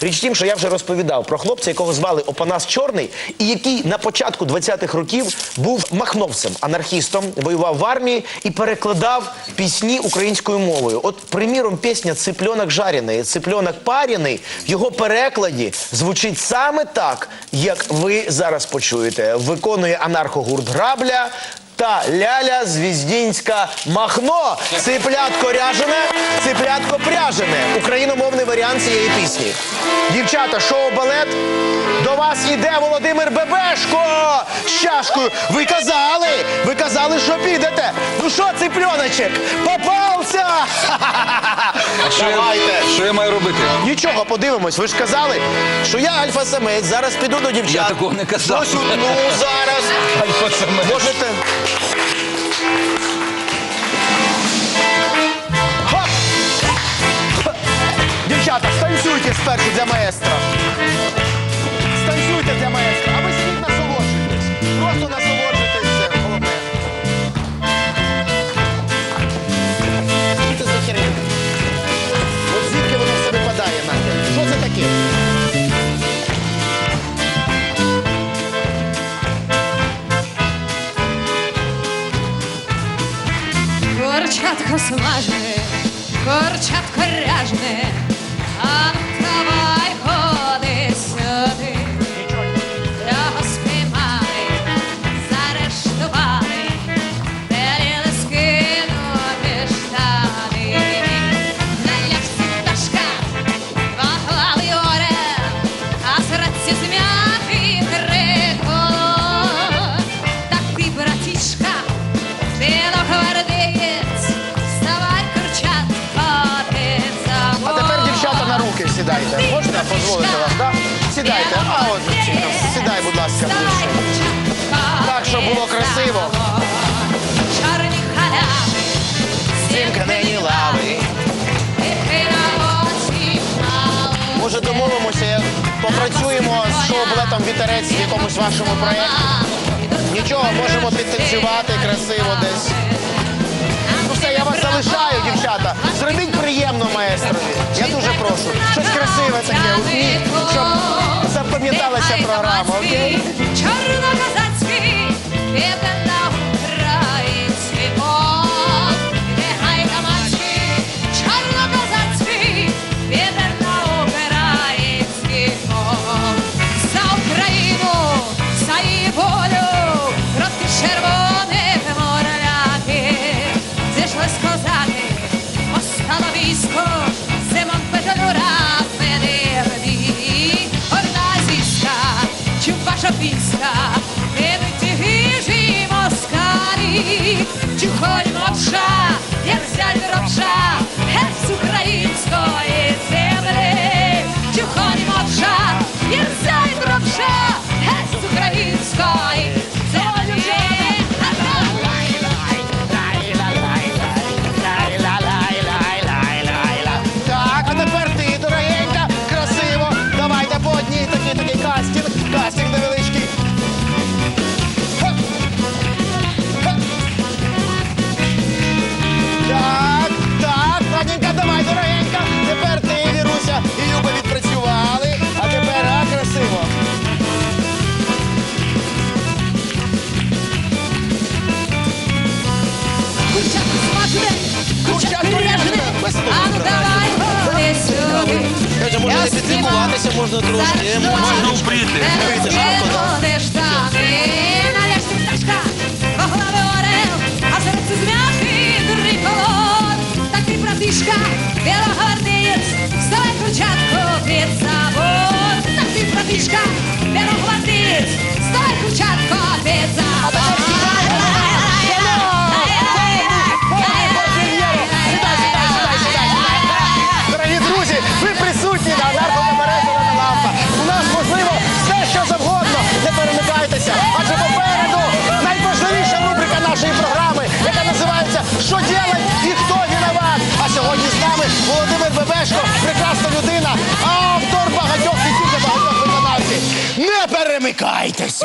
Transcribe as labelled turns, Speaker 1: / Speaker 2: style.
Speaker 1: Річ тім, що я вже розповідав про хлопця, якого звали Опанас Чорний, і який на початку 20-х років був махновцем, анархістом, воював в армії і перекладав пісні українською мовою. От, приміром, пісня Цыпленок жарений, цыпленок парений в його перекладі звучить саме так, як ви зараз почуєте. Виконує анархогурт Грабля. Та ляля Звіздінська Махно. Циплятко ряжене, циплятко пряжене. Україномовний варіант цієї пісні. Дівчата, шоу балет. До вас іде Володимир Бебешко з чашкою. Ви казали, ви казали, що підете. Ну що, цыпленочек, попався!
Speaker 2: Що я,
Speaker 1: Давайте.
Speaker 2: що я маю робити?
Speaker 1: Нічого, подивимось. Ви ж казали, що я альфа-самець, зараз піду до дівчат.
Speaker 2: Я такого не казав.
Speaker 1: Ось, ну зараз.
Speaker 2: Альфа-самець.
Speaker 1: Можете. Станцюйте спершу для маестро. Станцюйте для маестро, а ви сидіть насолоджуйтесь. Просто насолоджуйтесь, це головне. За херня? От звідки воно все випадає нахер? Що це таке?
Speaker 3: Курчатко смажне, курчатко ряжне, а
Speaker 1: Yeah. Дівчата сідайте. Можна дозволити вам, так? Сідайте. А от сідай, будь ласка, ближче. Так, щоб було красиво.
Speaker 3: Чорні халяви,
Speaker 1: Сім лави. Може домовимося, попрацюємо з шоу-балетом вітерець в якомусь вашому проєкті. Нічого, можемо підтанцювати красиво десь. Ну все, я вас залишаю, дівчата. Зробіть приємно маестрові. Щоб запам'яталася програма, окей? vista. Можна трошки.
Speaker 2: Можна вбрити.
Speaker 1: Жарко, так? багатьох